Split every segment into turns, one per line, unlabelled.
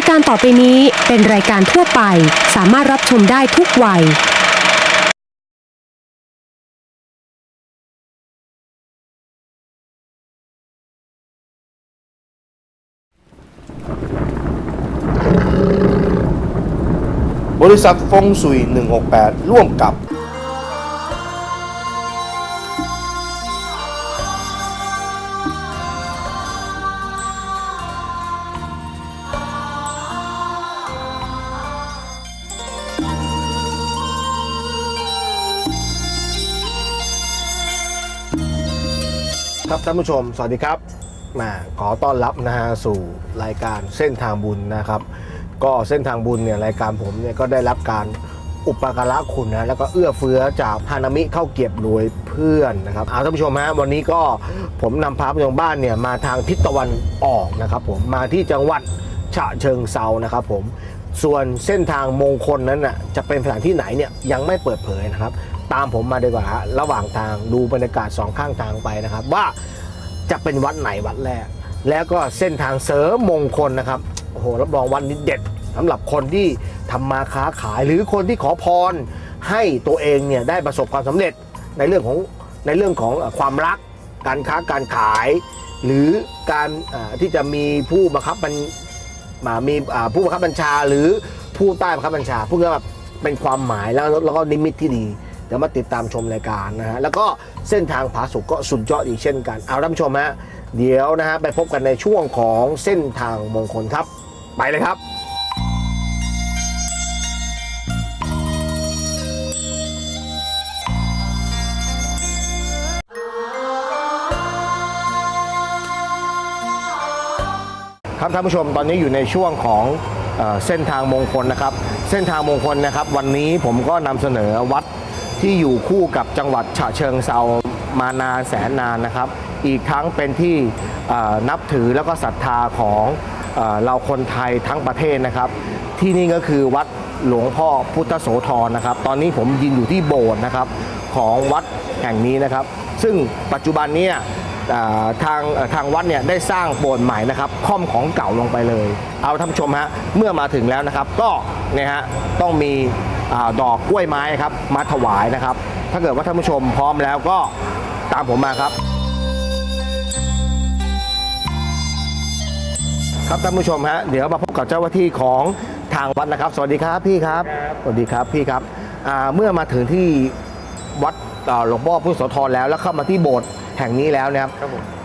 ายการต่อไปนี้เป็นรายการทั่วไป สามารถรับชมได้ทุกวัย
บริษัทฟงสุย 168 ร่วมกับ ครับท่านผู้ชม สวัสดีครับมาขอต้อนรับนะฮะสู่รายการเส้นทางบุญนะครับ ก็เส้นทางบุญเนี่ยรายการผมเนี่ยก็ได้รับการอุปการะคุณนะแล้วก็เอื้อเฟื้อจากฮานามิเข้าเก็บรวยเพื่อนนะครับเอาท่านผู้ชมฮะวันนี้ก็ผมนำพาผู้ชมบ้านเนี่ยมาทางทิศตะวันออกนะครับผมมาที่จังหวัดฉะเชิงเซานะครับผมส่วนเส้นทางมงคลนั้นน่ะจะเป็นสถานที่ไหนเนี่ยยังไม่เปิดเผยนะครับ ตามผมมาดีกว่าฮะระหว่างทางดูบรรยากาศสองข้างทางไปนะครับ ว่าจะเป็นวัดไหนวัดแรก แล้วก็เส้นทางเสริมมงคลนะครับโอ้โหรับรองวันนี้เด็ดสำหรับคนที่ทำมาค้าขายหรือคนที่ขอพรให้ตัวเองเนี่ยได้ประสบความสำเร็จในเรื่องของในเรื่องของความรัก การค้าการขาย หรือการที่จะมีผู้บังคับบัญมามีผู้บังคับบัญชา หรือผู้ใต้บังคับบัญชาพูดง่ายๆว่าเป็นความหมายแล้วแล้วก็นิมิตที่ดี ดี๋ยวมาติดตามชมรายการนะฮะแล้วก็เส้นทางผาสุกก็สุดยอดอีกเช่นกันเอาท่านผู้ชมฮะเดี๋ยวนะฮะไปพบกันในช่วงของเส้นทางมงคลครับ ไปเลยครับครับท่านผู้ชมตอนนี้อยู่ในช่วงของเอเส้นทางมงคลนะครับ เส้นทางมงคลนะครับ วันนี้ผมก็นำเสนอวัด ที่อยู่คู่กับจังหวัดฉะเชิงเซามานานแสนนานนะครับ อีกทั้งเป็นที่นับถือแล้วก็ศรัทธาของเอเราคนไทยทั้งประเทศนะครับ ที่นี่ก็คือวัดหลวงพ่อพุทธโสธรนะครับ ตอนนี้ผมยืนอยู่ที่โบสถ์นะครับของวัดแห่งนี้นะครับ ซึ่งปัจจุบันเนี้อ่าทางทางวัดเนี่ยได้สร้างโบสถ์ใหม่นะครับค่อมของเก่าลงไปเลย เอาท่านชมฮะเมื่อมาถึงแล้วนะครับ ก็เนี่ยฮะต้องมี อดอกกล้วยไม้ครับมาถวายนะครับ ถ้าเกิดว่าท่านผู้ชมพร้อมแล้วก็ตามผมมาครับ ครับท่านผู้ชมฮะเดี๋ยวมาพบกับเจ้าหน้าที่ของทางวัดนะครับ สวัสดีครับพี่ครับสวัสดีครับพี่ครับเมื่อมาถึงที่วัดหลวงพ่อพุทธโสธรแล้วแล้วเข้ามาที่โบสถ์แห่งนี้แล้วนะครับ
รบ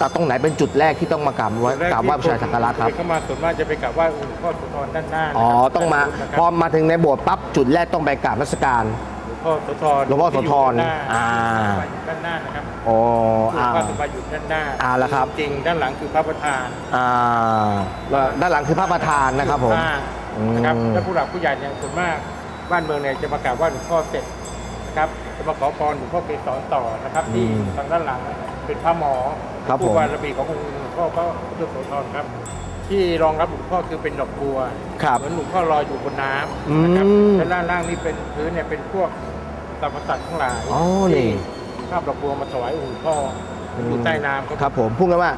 ต่ตรงไหนเป็นจุดแรกที่ต้องมากราบไหว้กราบไหว้บูชาสักการะครับ
เข้ามาส่วนมากจะไปกราบไหว้องค์หลวงพ่อโสุธรด้านหน้านะครับ
อ๋อต้องมา
นะค
พอ
รับ
มาถึงในโบสถ์ปั๊บจุดแรกต้องไปกราบนมัสการ
หลวงพ่อโสุธร
หลวงพ่อโสธร
ที่อยู่
อ่า
ด้านหน้าอยู่ด้านหน้านะครับ
อ๋อ
หลวง
อ่า
พ่อสมบัติอยู่ด้านหน้า
อ่าแล้วครับ
จริงๆด้านหลังคือพระประธาน
อ่าแล้วด้านหลังคือพระประธานนะครับผม
อ่า
อืม
นะครับถ้าผู้หลักผู้ใหญ่เนี่ยส่วนมากบ้านเมืองเนี่ยจะมากราบไหว้หลวงพ่อเสร็จนะครับจะมาขอพรหลวงพ่อเกศรต่อนะครับที่ทางด้านหลัง เป็นพระหมอ
ครับผม
ผู้วารบีขององค์หลวงพ่อพระพุทธโสธรครับ ที่รองรับหลวงพ่อคือเป็นดอกบัว
ครับ
เหมือนหลวงพ่อลอยอยู่บนน้ำนะครับ
อืม
ด้านล่างนี่เป็นพื้นเนี่ยเป็นพวกสรรพสัตว์ทั้งหลาย
อ๋อนี่
ที่ภาพดอกบัวมาถวายองค์หลวงพ่อออยู่ใต้น้ำครับ
ครับผมพูดง่ายว่า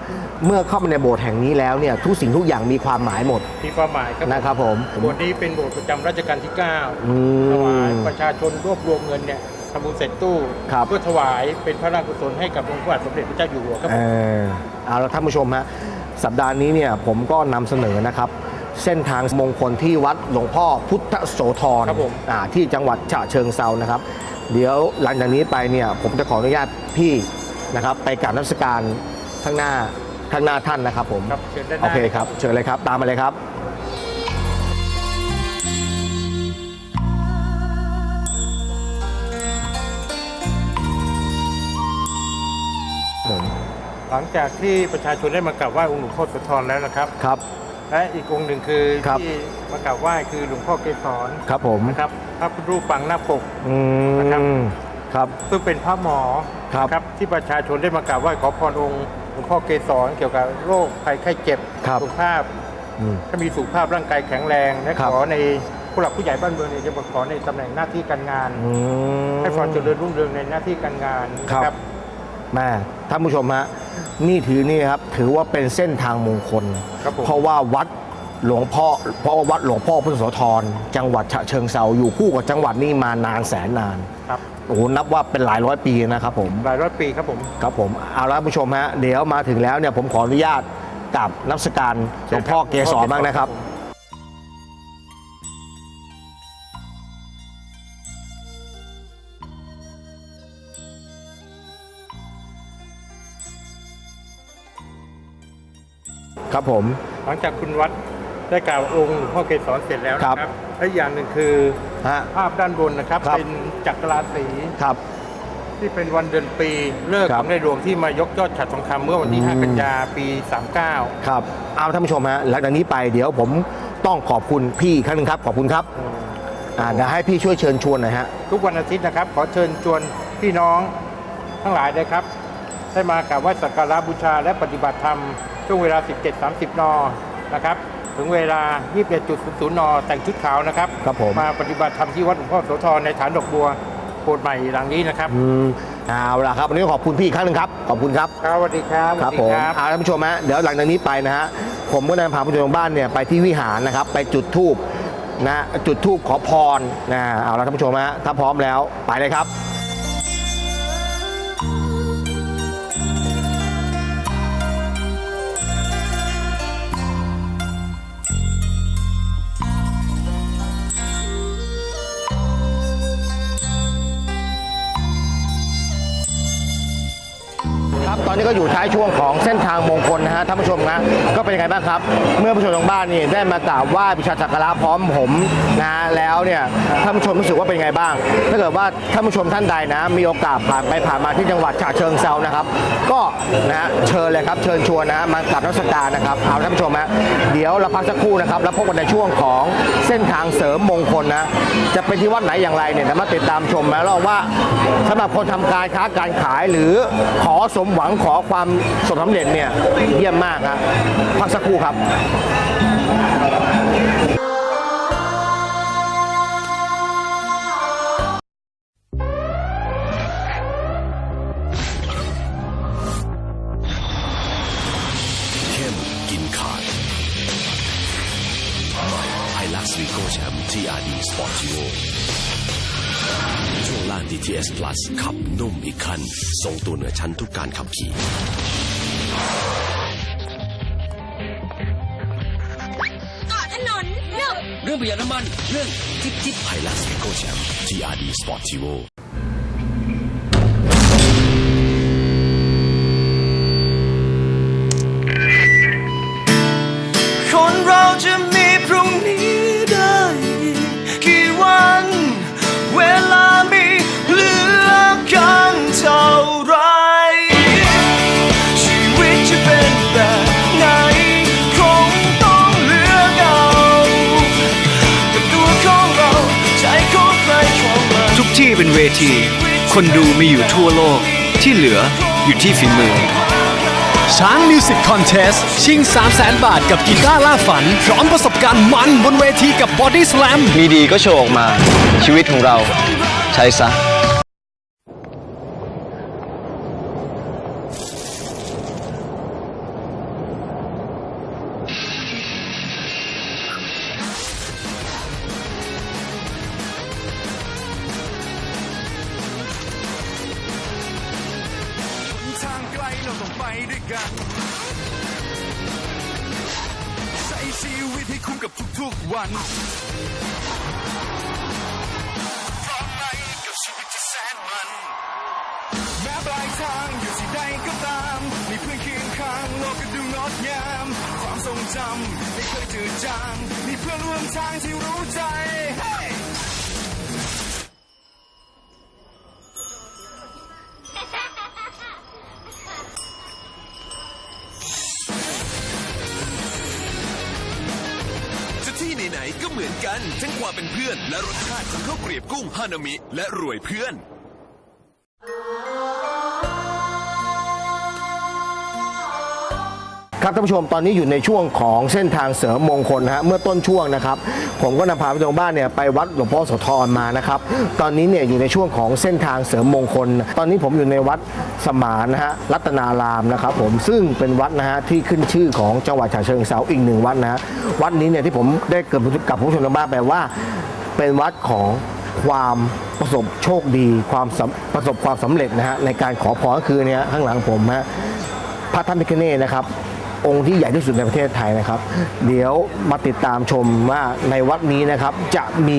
เมื่อเข้ามาในโบสถ์แห่งนี้แล้วเนี่ยทุกสิ่งทุกอย่างมีความหมายหมด
มีความหมายครับ
นะครับผม
โบสถ์นี้เป็นโบสถ์ประจำรัชกาลที่9
อื
ถวาย
ม
ประชาชนรวบรวมเงินเนี่ย ทำบุญเสร็จตู้
ครับ
เพื่อถวายเป็นพระราชกุศลให้กับองค์พระบาทสมเด็จพระเจ้าอยู่หัวครับ
เออเอาละท่านผู้ชมฮะสัปดาห์นี้เนี่ยผมก็นำเสนอนะครับ เส้นทางมงคลที่วัดหลวงพ่อพุทธโสธร
ครับผม
อ่าที่จังหวัดฉะเชิงเซานะครับ เดี๋ยวหลังจากนี้ไปเนี่ยผมจะขออนุญาตพี่นะครับ ไปกราบนมัสการข้างหน้าข้างหน้าท่านนะครับผม
ครับเชิญด้านห
โอ
น้า
เคครับเชิญเลยครับตามมาเลยครับ
หลังจากที่ประชาชนได้มากราบไหว้องค์หลวงพ่อโสธรแล้วนะครับ
ครับ
และอีกองค์หนึ่งคือ
ครับ
ที่มากราบไหว้คือหลวงพ่อเกศร
ครับผม
นะครับพระพุทธรูปปังหน้าปก
อื
นะครับ
มครับ
ซึ่งเป็นพระหมอ
ครับ
นะที่ประชาชนได้มากราบไหว้ขอพรองค์หลวงพ่อเกศรเกี่ยวกับโรคภัยไข้เจ็บ
ครับ
สุขภาพ
อืม
ถ้ามีสุขภาพร่างกายแข็งแรงและ
ครับ
ขอในผู้หลักผู้ใหญ่บ้านเมืองเนี่ยจะมาขอในตำแหน่งหน้าที่การงาน
อืม
ให้ความเจริญรุ่งเรืองในหน้าที่การงาน
ครับ
นะ
แม่ท่านผู้ชมฮะนี่ถือนี่ครับถือว่าเป็นเส้นทางมงคล
ครับผม
เพราะว่าวัดหลวงพ่อเพราะว่าวัดหลวงพ่อพุทธโสธรจังหวัดฉะเชิงเซาอยู่คู่กับจังหวัดนี้มานานแสนนาน
ครับ
โอ้โหนับว่าเป็นหลายร้อยปีนะครับผม
หลายร้อยปีครับผม
ครับผมเอาละผู้ชมฮะเดี๋ยวมาถึงแล้วเนี่ยผมขออนุญาตกับนักสการหลวงพ่อเกศรบ้างนะครับ ครับผม
หลังจากคุณวัดได้กล่าวองค์หลวงพ่อเกศรเสร็จแล้วนะค
ครั
รับบและอีกอย่างหนึ่งคือ
ฮะ
ภาพด้านบนนะครับ
ครับ
เป็นจักรราศี
ครับ
ที่เป็นวันเดือนปีเลิกษ์
ครั
ข
บ
องในหลวงที่มายกยอดฉัดทองคำเมื่อวันที่
อืม
5กันยาปี 39
ครับ เอาท่านผู้ชมฮะหลังจากนี้ไปเดี๋ยวผมต้องขอบคุณพี่อีกครั้งหนึงครับ ขอบคุณครับอ่าเดี๋ยวให้พี่ช่วยเชิญชวนหน่อยฮะ
ทุกวันอาทิตย์นะครับ ขอเชิญชวนพี่น้องทั้งหลายเลยครับ ได้มากราบไหว้สักการะบูชาและปฏิบัติธรรม ช่วงเวลา 17.30 น นะครับ ถึงเวลา 21.00 น แต่งชุดขาวนะครับ
ครับผม
มาปฏิบัติธรรมที่วัดหลวงพ่อโสธรในฐานดอกบัวโบสถ์ใหม่หลังนี้นะครับ
อืมเอาละครับวันนี้ขอบคุณพี่อีกครั้งหนึ่งครับ ขอบคุณครับ
ครับสวัสดีครับ
ครับ
ส
ผ
วัส
ม
ดี
เอาท่านผู้ชมฮะเดี๋ยวหลังจากนี้ไปนะฮะผมก็นำพาผู้ชมทางบ้านเนี่ยไปที่วิหารนะครับ ไปจุดธูปนะจุดธูปขอพรนะเอาละท่านผู้ชมฮะถ้าพร้อมแล้วไปเลยครับ อนนี้ก็อยู่ท้ายช่วงของเส้นทางมงคล นะท่านผู้ชมนะก็เป็นยังไงบ้างครับ เมื่อผู้ชมทางบ้านนี่ได้มากราบไหว้บูชาสักการะพร้อมผมนะแล้วเนี่ยท่านผู้ชมรู้สึกว่าเป็นยังไงบ้าง ถ้าเกิดว่าท่านผู้ชมท่านใดนะ มีโอกาสผ่านไปผ่านมาที่จังหวัดฉะเชิงเซานะครับ ก็นะเชิญเลยครับเชิญชวนนะมากราบนมัสการนะครับเอาท่านผู้ชมฮะเดี๋ยวเราพักสักครู่นะครับแล้วพบกันในช่วงของเส้นทางเสริมมงคลนะจะเป็นที่วัดไหนอย่างไรเนี่ยนะมาติดตามชมนะแล้วว่าสำหรับคนทำการค้าการขายหรือขอสมหวังขอความสมสำเร็จเนี่ยยมมากครับพักสักครู่ครับ
เข้มกินขาดใหม่ไฮลักซ์วีโกแชม TRD Sportivo ช่วงล่าง DTS Plus ขับนุ่มอีกคันทรงตัวเหนือชั้นทุกการขับขี่ ประหยัดน้ำมันเรื่องจิ๊บจิ๊บไฮลักซ์วีโกแชมป์ GRD Sportivo
ที่เป็นเว
ที คนดูมีอยู่ทั่วโลก ที่เหลืออยู่ที่ฝีมือ ช้างมิวสิกคอนเทสชิง 3 0 0แสนบาทกับกีตาร์ล่าฝัน พร้อมประสบการณ์มันบนเวทีกับบอดี้ส a ลม
มีดีก็โชว์ออกมา ชีวิตของเราใช้ซะ
ใช้ชีวิตให้คุ้มกับทุกๆวันพร้อมไหมกับชีวิตที่แสนมัน แม้ปลายทางอยู่ที่ใดก็ตาม มีเพื่อนเคียงข้างโลกก็ดูงดงาม ความทรงจำไม่เคยจืดจาง มีเพื่อนร่วมทางที่รู้ใจ Hey!
อน และรสชาติของข้าวเกรียบกุ้งฮานามิ และรวยเพื่อน
ครับท่านผู้ชมตอนนี้อยู่ในช่วงของเส้นทางเสริมมงคลนะฮะเมื่อต้นช่วงนะครับ ผมก็นำพาไปตรงบ้านเนี่ยไปวัดหลวงพ่อโสธรมานะครับ ตอนนี้เนี่ยอยู่ในช่วงของเส้นทางเสริมมงคล ตอนนี้ผมอยู่ในวัดสมานนะฮะรัตนารามนะครับ ผมซึ่งเป็นวัดนะฮะที่ขึ้นชื่อของจังหวัดฉะเชิงเทราอีกหนึ่งวัดนะฮะวัดนี้เนี่ยที่ผมได้เกิดกับผู้ชมทางบ้านไปลว่า เป็นวัดของความประสบโชคดีความประสบความสำเร็จนะฮะในการขอพรก็คือเนี่ยข้างหลังผมฮะพระท่านพิคเนตนะครับ องค์ที่ใหญ่ที่สุดในประเทศไทยนะครับ เดี๋ยวมาติดตามชมว่าในวัดนี้นะครับ จะมี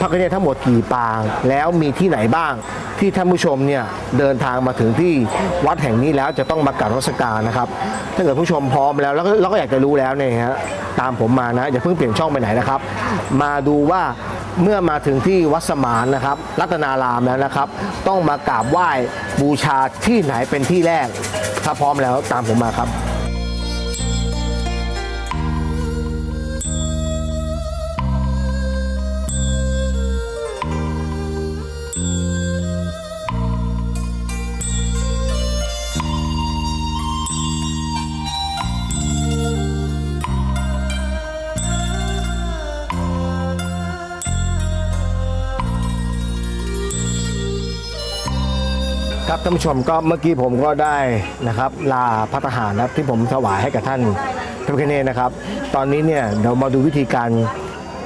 พระคเนตทั้งหมดกี่ปาง แล้วมีที่ไหนบ้าง ที่ท่านผู้ชมเนี่ยเดินทางมาถึงที่วัดแห่งนี้แล้วจะต้องมากราบนมัสการนะครับถ้าเกิดผู้ชมพร้อมแล้วแล้วก็อยากจะรู้แล้วเนี่ยฮะตามผมมานะอย่าเพิ่งเปลี่ยนช่องไปไหนนะครับ มาดูว่า เมื่อมาถึงที่วัดสมานนะครับ รัตนารามแล้วนะครับ ต้องมากราบไหว้บูชาที่ไหนเป็นที่แรก ถ้าพร้อมแล้วตามผมมาครับ ท่านผู้ชมก็เมื่อกี้ผมก็ได้นะครับลาพัฒหารนะครับที่ผมถวายให้กับท่านพระพิฆเนศนะครับ ตอนนี้เนี่ยเดี๋ยวมาดูวิธีการ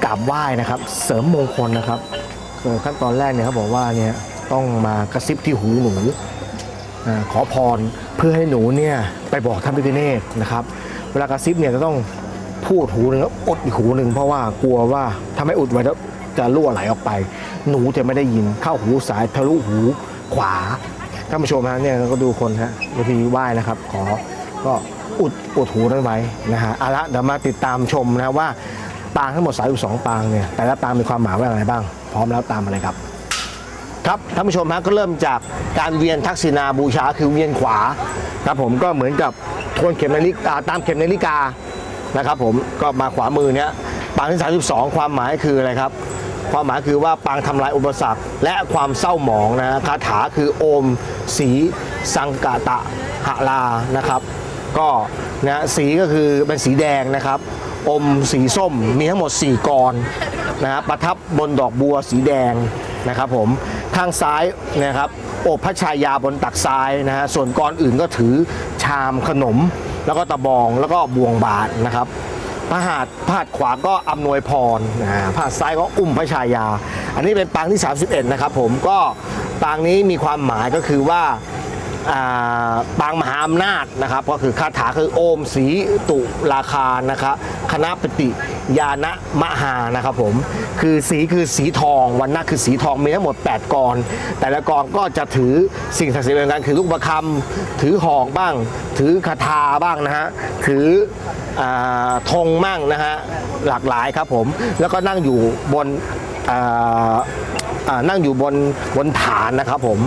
กราบไหว้นะครับ เสริมมงคลนะครับขั้นตอนแรกเนี่ยเขาบอกว่าเนี่ยต้องมากระซิบที่หูหนูอาขอพรเพื่อให้หนูเนี่ยไปบอกท่านพิฆเนศนะครับ เวลากระซิบเนี่ยจะต้องพูดหูหนึ่งแล้วอดอีกหูหนึ่งเพราะว่ากลัวว่าถ้าไม่อุดไว้แล้วจะรั่วไหลออกไป หนูจะไม่ได้ยินเข้าหูซ้ายทะลุหูขวา ท่านผู้ชมฮะเนี่ยก็ดูคนฮะบางทีไหว้นะครับ ขอก็อุดอุดหูนั้นไว้นะฮะเอาละเดี๋ยวมาติดตามชมนะว่าปางทั้งหมด32ปางเนี่ยแต่ละปางมีความหมายว่าอะไรบ้าง พร้อมแล้วตามมาเลยครับ ครับท่านผู้ชมฮะก็เริ่มจากการเวียนทักษิณาบูชาคือเวียนขวาครับผมก็เหมือนกับทวนเข็มนาฬิกาตามเข็มนาฬิกานะครับผมก็มาขวามือเนี้ยปางที่ 32 ความหมายคืออะไรครับ ความหมายคือว่าปางทำลายอุปสรรคและความเศร้าหมองนะคาถาคือโอมสีสังกะตะหะลานะครับ ก็นะสีก็คือเป็นสีแดงนะครับ อมสีส้มมีทั้งหมด 4กรนะรประทับบนดอกบัวสีแดงนะครับผมข้างซ้ายนะครับโอบพระชายาบนตักซ้ายนะฮะส่วนกรอื่นก็ถือชามขนม แล้วก็ตะบองแล้วก็บวงบาทนะครับ พระหัตถ์พระหัตถ์ขวาก็อำนวยพรนะพระหัตถ์ซ้ายก็อุ้มพระชายา อันนี้เป็นปางที่ 31 นะครับผมก็ปางนี้มีความหมายก็คือว่า ปางมหาอำนาจนะครับ ก็คือคาถาคือโอมสีตุราคานะครับคณะปฏิยานะมหานะครับผมคือสีคือสีทองวันนะคือสีทองมีทั้งหมด 8กรแต่ละกรก็จะถือสิ่งศักดิ์สิทธิ์เหมือนกันคือลูกประคำถือหอกบ้าง ถือคาถาบ้างนะฮะถืออธงมั่งนะฮะหลากหลายครับผมแล้วก็นั่งอยู่บนนั่งอยู่บนบนฐานนะครับผม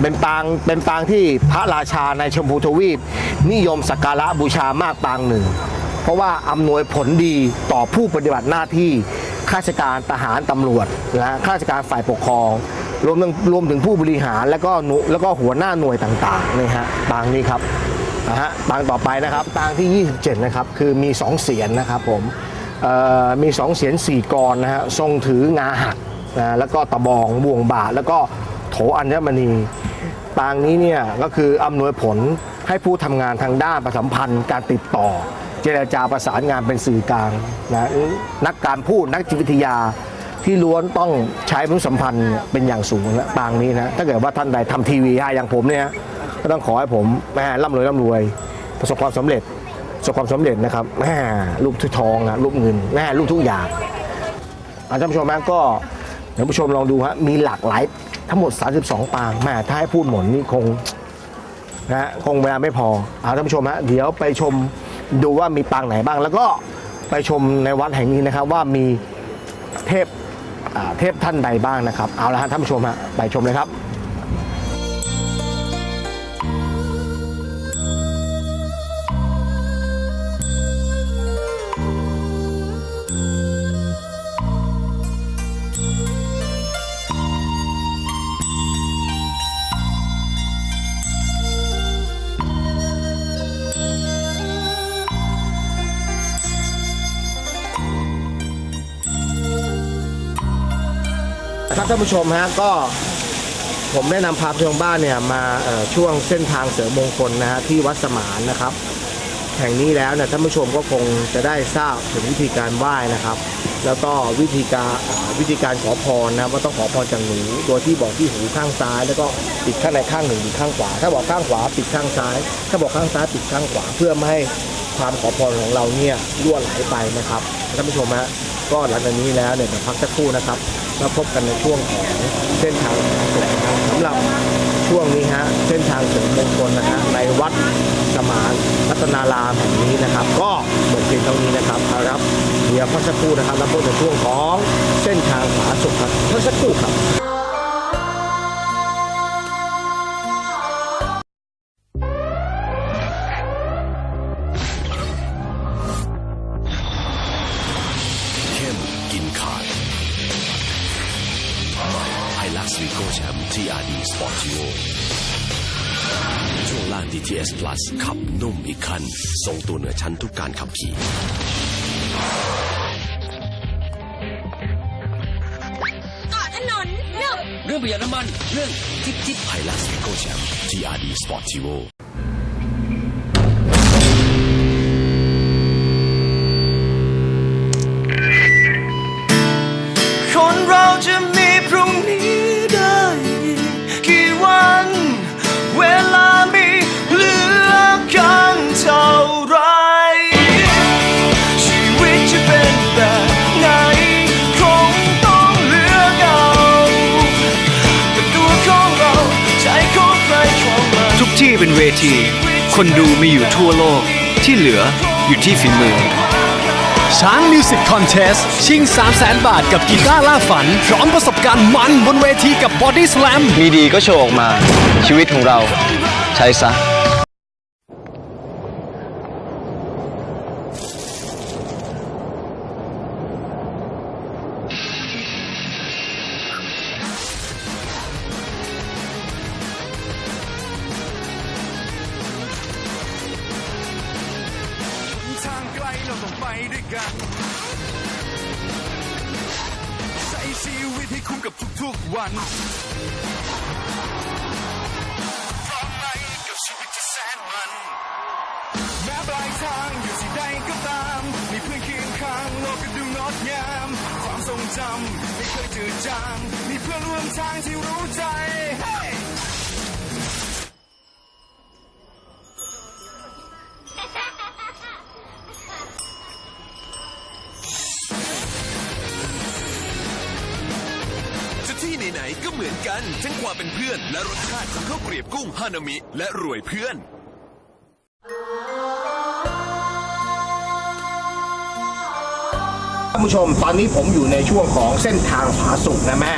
เป็นปางเป็นปางที่พระราชาในชมพูทวีป นิยมสักการะบูชามากปางหนึ่ง เพราะว่าอำนวยผลดีต่อผู้ปฏิบัติหน้าที่ข้าราชการทหารตำรวจนะข้าราชการฝ่ายปกครอง รวมถึงรวมถึงผู้บริหารแล้วก็หนุแล้วก็หัวหน้าหน่วยต่างๆนี่ฮะปางนี้ครับนะฮะปางต่อไปนะครับปางที่ 27 นะครับ คือมี 2 เสียนนะครับผมเอ่อมี 2 เสียน4กรนะฮะทรงถืองาหักนะแล้วก็ตะบองบ่วงบาทแล้วก็ โถอัญมณีปางนี้เนี่ยก็คืออำนวยผลให้ผู้ทำงานทางด้านประสัมพันธ์การติดต่อ เจรจาประสานงานเป็นสื่อกลางนะนักการพูดนักจิตวิทยาที่ล้วนต้องใช้มนุษยสัมพันธ์เป็นอย่างสูงนะปางนี้นะถ้าเกิดว่าท่านใดทำทีวีให้อย่างผมเนี่ยก็ต้องขอให้ผมแม่ร่ำรวยร่ำรวย ประสบความสำเร็จประสบความสำเร็จนะครับแม่ลูกทุกทองนะลูกเงินแม่ลูกทุกอย่างอาท่านผู้ชมนะก็เดี๋ยวผู้ชมลองดูฮะมีหลากหลาย ทั้งหมด 32 ปางแม่ถ้าให้พูดหมดนี่คงนะฮะคงเวลาไม่พอเอาท่านผู้ชมฮะเดี๋ยวไปชมดูว่ามีปางไหนบ้าง แล้วก็ไปชมในวัดแห่งนี้นะครับ ว่ามีเทพเทพท่านใดบ้างนะครับ เอาละฮะท่านผู้ชมฮะไปชมเลยครับ ท่านผู้ชมฮะก็ผมแนะนำพาชมบ้านเนี่ยมาช่วงเส้นทางเสริมมงคลนะฮะที่วัดสมานนะครับ แห่งนี้แล้วเนี่ยท่านผู้ชมก็คงจะได้ทราบถึงวิธีการไหว้นะครับ แล้วก็วิธีการวิธีการขอพรนะว่าต้องขอพรจากหนูโดยที่บอกที่หูข้างซ้าย แล้วก็ปิดข้างในข้างหนึ่งหรือข้างขวา ถ้าบอกข้างขวาปิดข้างซ้าย ถ้าบอกข้างซ้ายปิดข้างขวา เพื่อไม่ให้ความขอพรของเราเนี่ยรั่วไหลไปนะครับท่านผู้ชมฮะก็หลังจากนี้แล้วเนี่ยพักสักครู่นะครับ มาพบกันในช่วงของเส้นทางสงนะครับสำหรับช่วงนี้ฮะเส้นทางเสริมมงคลนะฮะในวัดสมานรัตนารามแห่งนี้นะครับ ก็หมดเพียงเท่านี้นะครับเอาละครับเดี๋ยวพักสักครู่นะครับแล้วพบในช่วงของเส้นทางผาสุขครับพักสักครู่ครับ
แชมป์ TRD Sportivo ช่วงล่าง DTS Plus ขับนุ่มอีกขั้นทรงตัวเหนือชั้นทุกการขับขี่
เกาะถนนหนึบ
เรื่องประหยัดน้ำมัน เรื่องจิ๊บจิ๊บไฮลักซ์วีโก้แชมป์ TRD Sportivo
คนเราจะ เป็นเว
ที คนดูมีอยู่ทั่วโลก ที่เหลืออยู่ที่ฝีมือ ช้างมิวสิกคอนเทสชิง 3 0 0แสนบาทกับกีตาร์ล่าฝัน พร้อมประสบการณ์มันบนเวทีกับบอดี้ส a ลม
มีดีก็โชว์ออกมาชีวิตของเราใช้ซะ
ด้วยกัน ใช้ชีวิตให้คุ้มกับทุกๆวันพร้อมไหมกับชีวิตที่แสนมัน แม้ปลายทางอยู่ที่ใดก็ตาม มีเพื่อนเคียงข้างโลกก็ดูงดงาม ความทรงจำไม่เคยจืดจาง มีเพื่อนร่วมทางที่รู้ใจ Hey!
พื่อน และรสชาติของข้าวเกรียบกุ้งฮานามิ และรวยเพื่อน
ท่านผู้ชมตอนนี้ผมอยู่ในช่วงของเส้นทางผาสุกนะแม่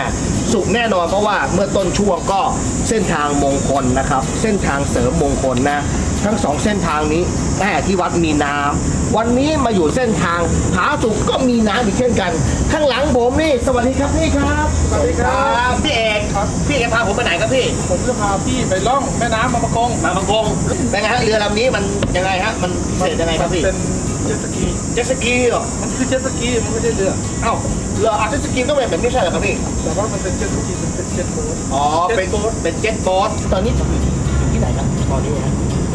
สุกแน่นอนเพราะว่าเมื่อต้นช่วงก็เส้นทางมงคลนะครับ เส้นทางเสริมมงคลนะ ทั้งสองเส้นทางนี้แม่ที่วัดมีน้ำวันนี้มาอยู่เส้นทางผาสุกก็มีน้ำอีกเช่นกัน ข้างหลังผมนี่สวัสดีครับพี่ครับ สวัสดีครับพี่เอกครับพี่จะพาผมไปไหนครับพี่
ผมจะพาพี่ไปล่องแม่น้ำมาประกง
มาบางกงเป็นไงฮะเรือลำนี้มันยังไงฮะมันพิเศษยังไงครับพี่
เป็นเจ็ตสกี
เจ็ตสกีเหรอ
มันคือเจ็ตสกีมันไม่ใช่เรือ
เอ้าเรืออาเจ็ตสกีต้องเป็นแบบนี้ใช่เหรอครับพี่
แต่ว่ามันเป็นเจ็ตสกีมันเป็นเจ็ตโบ๊ท
อ๋อเป็น
เจ็ตโบ๊ท
เป็นเจ็ตโบ๊ทตอนนี้อยู่ที่ไหนครับตอนนี้ฮะ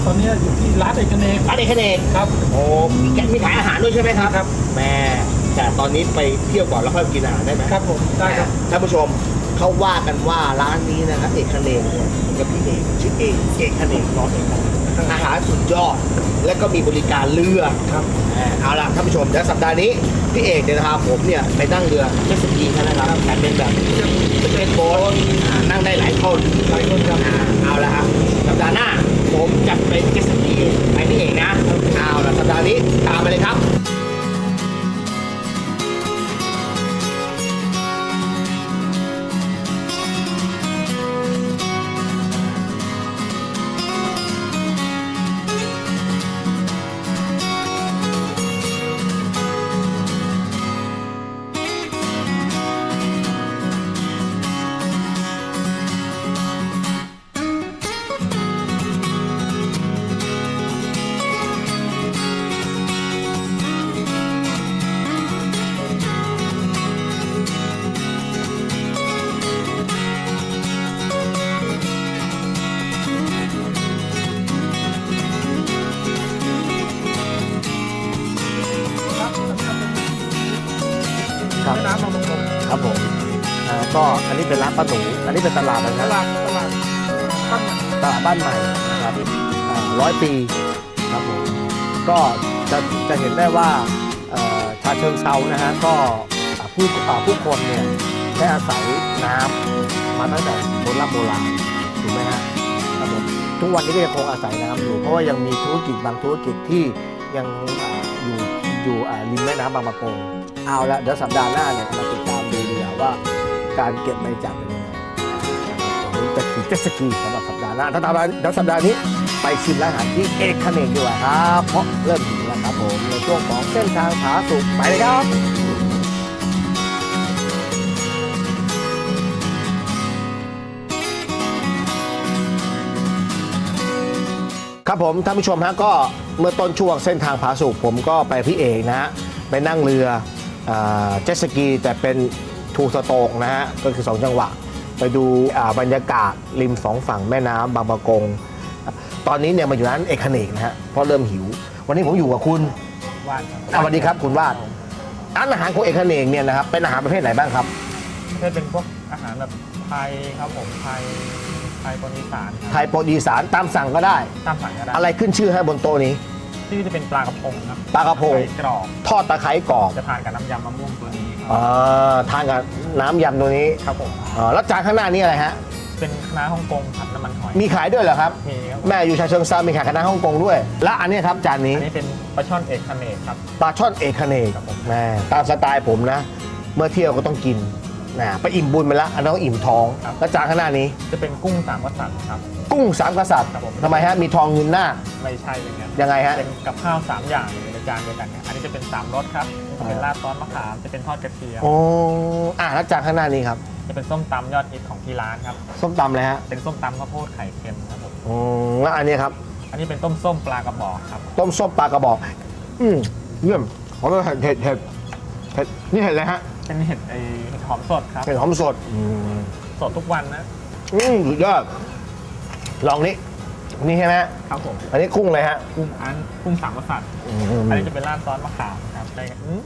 ตอนนี้อยู่ที่ร้านเอกเนก
ร้านเอกเนก
ครับ
โอ้มีแกมีขายอาหารด้วยใช่ไหมครับ
ครับ
แม่แต่ตอนนี้ไปเที่ยวก่อนแล้วค่อยกินอาหารได้ไหม
ครับผมได้ครับ
ท่านผู้ชมเขาว่ากันว่าร้านนี้นะครับเอกเนกเนี่ยกับพี่เอกชื่อเอกเอกเนกร้อนเอกอาหารสุดยอด และก็มีบริการเรือ
ครับ
อ่าเอาล่ะท่านผู้ชมเดี๋ยวสัปดาห์นี้พี่เอกเนี่ยนะครับผมเนี่ยไปนั่งเรือเจ็ตสกีกันนะครับแต่เป็นแบบจะเป็นโบ๊ทอ่านั่งได้หลายคนหลายคนครับอ่าเอาละครับสัปดาห์หน้า ผมจัดเป็นเจ็ตสกีไปนี่เองนะเอาละสัปดาห์นี้ตามไปเลยครับ
ป้า
หนูอันนี้เป็นตลาดนะค
ต
รับ
ลาดตลาดข้าน
ตลาดบ้านใหม่นะครับร้อยปีครับผมก็จะจะเห็นได้ว่าเอ่อชาเชิงเซานะฮะก็อ่าผู้อ่าผู้คนเนี่ยได้อาศัยน้ำมาตั้งแต่โบราณโบราณถูกไหมฮะครับผมทุกวันนี้ก็ยังคงอาศัยน้ำอยู่เพราะว่ายังมีธุรกิจบางธุรกิจที่ยังอ่าอยู่อยู่อ่าริมแม่น้ำบางปะกงเอาละเดี๋ยวสัปดาห์หน้าเนี่ยมาติดตามดูดีกว่าว่า การเก็บบจาคเป็นยังไงผมจะขี่เจ็ตสกีสำหรับสัปดาห์หน้าถ้าตามเดี๋ยวสัปดาห์นี้ไปชิมร้านอาหารที่เอกคเนกดีกว่าครับเพราะเริ่มหิวแล้วครับผมในช่วงของเส้นทางผาสุกไปเลยครับครับผมท่านผู้ชมฮะก็เมื่อต้นช่วงเส้นทางผาสุกผมก็ไปพี่เอกนะฮะไปนั่งเรืออเจ็ตสกีแต่เป็น ทูสโตกนะฮะก็คือ 2 จังหวะ ไปดูอ่าบรรยากาศริมสองฝั่งแม่น้ำบางประกง ตอนนี้เนี่ยมาอยู่ร้านเอกเนกนะฮะเพราะเริ่มหิว วันนี้ผมอยู่กับคุณ
วานครับ
อะสวัสดีครับคุณวาดร้านอาหารของเอกเนกเนี่ยนะครับเป็นอาหารประเภทไหนบ้างครับ
ไม่ใช่เป็นพวกอาหารแบบไทยครับผมไทยไทยคนอีสานครับ
ไทยโปรดีสานตามสั่งก็ได้
ตามสั่งก็ได้
อะไรขึ้นชื่อให้บนโต๊ะนี้
ที่จะเป็นปลากระพงครับ
ปลากระพง
ไข่กรอบ
ทอดตะไคร้กรอบ
จะทานกับน้ำยำมะม่วงตัวนี้ครับ
อ่าทานกับน้ำยำตัวนี้
ครับผม
อ่าแล้วจานข้างหน้านี้อะไรฮะ
เป็นคณะฮ่องกงผัดน้ำมันหอย
มีขายด้วยเหรอครับ
มีครับ
แม่อยู่ชาเชิงเซามีขายคณะฮ่องกงด้วย และอันนี้ครับจานนี้
อันนี้เป็นปลาช่อนเอกคเนกครับ
ปลาช่อนเอกเนก
ครับผม
แม่ตามสไตล์ผมนะ เมื่อเที่ยวก็ต้องกินนะไปอิ่มบุญไปแล้วอันนั้นก็อิ่มท้องแล้วจานข้างหน้านี้
จะเป็นกุ้งสามกษัตริย์ครับ
กุ้งสามกษัตริย์
ครับผม
ทำไมฮะมีทองเงินหน้า
ไม่ใช่อย่างนั้น
ยังไงฮะ
เป็นกับข้าวสามอย่างอยู่ใน จานเดียวกันครับอันนี้จะเป็นสามรสครับจะเป็นราดซอสมะขามจะเป็นทอดกระเทียม
โอ้อะแล้วจานข้างหน้านี้ครับ
จะเป็นส้มตำยอดฮิตของที่ร้านครับ
ส้มตำเลยฮะ
เป็นส้มตำข้าวโพดไข่เค็มครับผม
อืมแล้วอันนี้ครับ
อันนี้เป็นต้มส้มปลากระบอกครับ
ต้มส้มปลากระบอก อืมเยี่ยมขอโทษเห็ดเห็ดเห็ดเห็ดนี่เห็ดอะไรฮะ
เป็นเห็ดไอเห็ดหอมสดครับ
เห็ดหอมสดอืม
สดทุกวันนะ
อืมสุดยอดลองนี้ นี่ใช่ไหมฮะ
ครับผม
อันนี้กุ้งเลยฮะ
กุ้งอันกุ้งสามกษัตริย์
อืม
อันนี้จะเป็นราดซอสมะขามครับได้อืม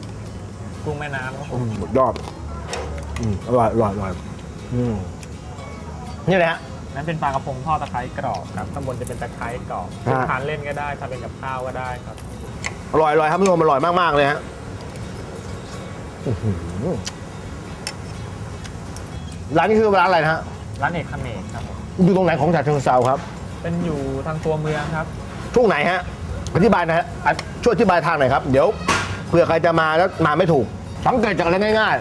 กุ้งแม่น้ำครับผ
อื
ม
มสุดยอดอืมอร่อยอร่อยอร่อยอืมนี่แหละฮะ
นั่นเป็นปลากระพงทอดตะไคร้กรอบครับข้างบนจะเป็นตะไคร้กรอบ
ฮะ
ทานเล่นก็ได้ทานเป็นกับข้าวก็ได้ครับ
อร่อยอร่อยครับผู้ชมอร่อยมากๆเลยฮะอื้อหือร้านนี้คือร้านอะไรนะฮะ
ร้านเอกคเนกครับผม
อยู่ตรงไหนของฉะเชิงเซาครับ
เป็นอยู่ทางตัวเมืองครับ
ช่วงไหนฮะอธิบายหนะฮะอะช่วยอธิบายทางหน่อยครับ เดี๋ยวเผื่อใครจะมาแล้วมาไม่ถูก สังเกตจากอะไรง่าย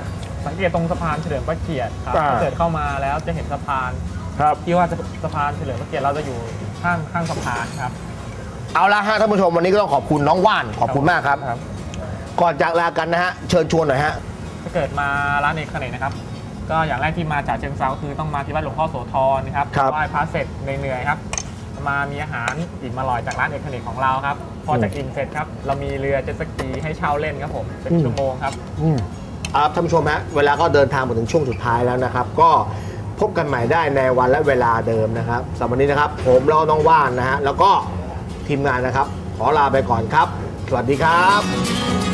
สังเกตตรงสะพานเฉลิมพระเกียรติครับ
อ่า
ถ้าเกิดเข้ามาแล้วจะเห็นสะพาน
ๆ ครับ
ที่ว่าจะสะพานเฉลิมพระเกียรติเราจะอยู่ข้างข้างสะพานครับ
เอาละฮะท่านผู้ชมวันนี้ก็ต้องขอบคุณน้องว่านขอบคุณมากครับ
ครับ
ก่อนจากลากันนะฮะเชิญชวนหน่อยฮะ
ถ้าเกิดมาร้านเอกคเนกนะครับ ก็อย่างแรกที่มาจากเชิงเซาคือต้องมาที่วัดหลวงพ่อโสธรนะครับ
ครับ
ไหว้พระเสร็จเหนื่อยๆครับ มามีอาหารอิ่มอร่อยจากร้านเอกคเนกของเราครับ พอจากอิ่มเสร็จครับ เรามีเรือเจ็ตสกีให้เช่าเล่นครับผมเป็นชั่วโมงครับ
อืมเอาท่านผู้ชมฮะเวลาก็เดินทางมาถึงช่วงสุดท้ายแล้วนะครับ ก็พบกันใหม่ได้ในวันและเวลาเดิมนะครับสำหรับวันนี้นะครับ ผมแล้วก็น้องว่านนะฮะแล้วก็ทีมงานนะครับ ขอลาไปก่อนครับ สวัสดีครับ